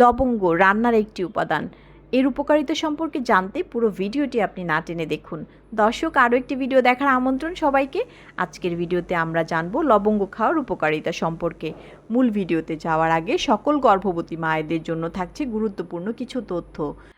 লবঙ্গ রান্নার একটি উপাদান। এর উপকারিতা সম্পর্কে জানতে পুরো ভিডিওটি আপনি না টেনে দেখুন। দর্শক, আরও একটি ভিডিও দেখার আমন্ত্রণ সবাইকে। আজকের ভিডিওতে আমরা জানব লবঙ্গ খাওয়ার উপকারিতা সম্পর্কে। মূল ভিডিওতে যাওয়ার আগে সকল গর্ভবতী মায়েদের জন্য থাকছে গুরুত্বপূর্ণ কিছু তথ্য।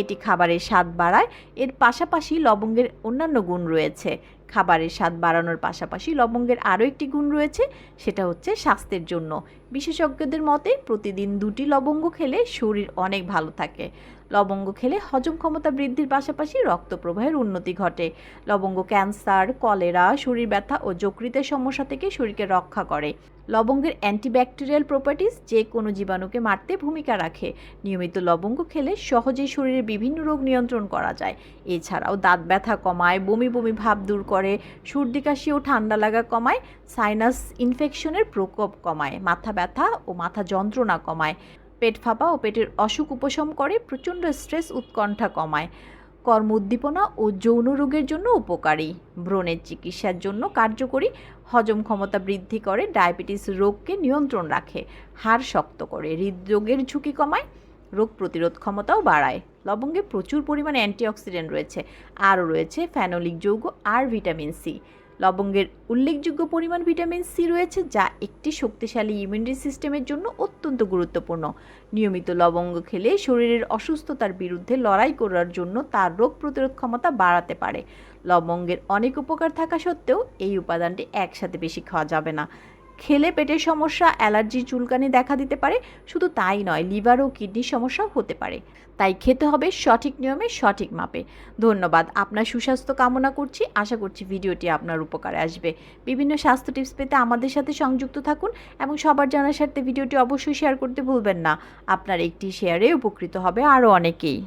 এটি খাবারের স্বাদ বাড়ায়। এর পাশাপাশি লবঙ্গের অন্যান্য গুণ রয়েছে। খাবারের স্বাদ বাড়ানোর পাশাপাশি লবঙ্গের আরও একটি গুণ রয়েছে, সেটা হচ্ছে স্বাস্থ্যের জন্য। বিশেষজ্ঞদের মতে, প্রতিদিন দুটি লবঙ্গ খেলে শরীর অনেক ভালো থাকে। লবঙ্গ খেলে হজম ক্ষমতা বৃদ্ধির পাশাপাশি রক্ত প্রবাহের উন্নতি ঘটে। লবঙ্গ ক্যান্সার, কলেরা, শরীর ব্যথা ও যকৃতের সমস্যা থেকে শরীরকে রক্ষা করে। লবঙ্গের অ্যান্টিব্যাকটেরিয়াল প্রপার্টিস যে কোনো জীবাণুকে মারতে ভূমিকা রাখে। নিয়মিত লবঙ্গ খেলে সহজেই শরীরের বিভিন্ন রোগ নিয়ন্ত্রণ করা যায়। এছাড়াও দাঁত ব্যথা কমায়, বমি বমি ভাব দূর করে, সর্দি কাশি ও ঠান্ডা লাগা কমায় সাইনাস ইনফেকশনের প্রকোপ কমায়, মাথা ব্যথা ও মাথা যন্ত্রণা কমায়, পেট ফাঁপা ও পেটের অসুখ উপশম করে, প্রচণ্ড স্ট্রেস উৎকণ্ঠা কমায়। কর্ম উদ্দীপনা ও যৌন রোগের জন্য উপকারী। ব্রণের চিকিৎসার জন্য কার্যকরী। হজম ক্ষমতা বৃদ্ধি করে। ডায়াবেটিস রোগকে নিয়ন্ত্রণ রাখে। হাড় শক্ত করে। হৃদরোগের ঝুঁকি কমায়। রোগ প্রতিরোধ ক্ষমতাও বাড়ায়। লবঙ্গে প্রচুর পরিমাণে অ্যান্টিঅক্সিডেন্ট রয়েছে। আরও রয়েছে ফ্যানোলিক যৌগ আর ভিটামিন সি। লবঙ্গের উল্লেখযোগ্য পরিমাণ ভিটামিন সি রয়েছে, যা একটি শক্তিশালী ইমিউনিটি সিস্টেমের জন্য অত্যন্ত গুরুত্বপূর্ণ। নিয়মিত লবঙ্গ খেলে শরীরের অসুস্থতার বিরুদ্ধে লড়াই করার জন্য তার রোগ প্রতিরোধ ক্ষমতা বাড়াতে পারে। লবঙ্গের অনেক উপকার থাকা সত্ত্বেও এই উপাদানটি একসাথে বেশি খাওয়া যাবে না। খেলে পেটের সমস্যা, অ্যালার্জি, চুলকানি দেখা দিতে পারে। শুধু তাই নয়, লিভার ও কিডনির সমস্যাও হতে পারে। তাই খেতে হবে সঠিক নিয়মে, সঠিক মাপে। ধন্যবাদ, আপনার সুস্বাস্থ্য কামনা করছি। আশা করছি ভিডিওটি আপনার উপকারে আসবে। বিভিন্ন স্বাস্থ্য টিপস পেতে আমাদের সাথে সংযুক্ত থাকুন এবং সবার জানার স্বার্থে ভিডিওটি অবশ্যই শেয়ার করতে ভুলবেন না। আপনার একটি শেয়ারে উপকৃত হবে আরও অনেকেই।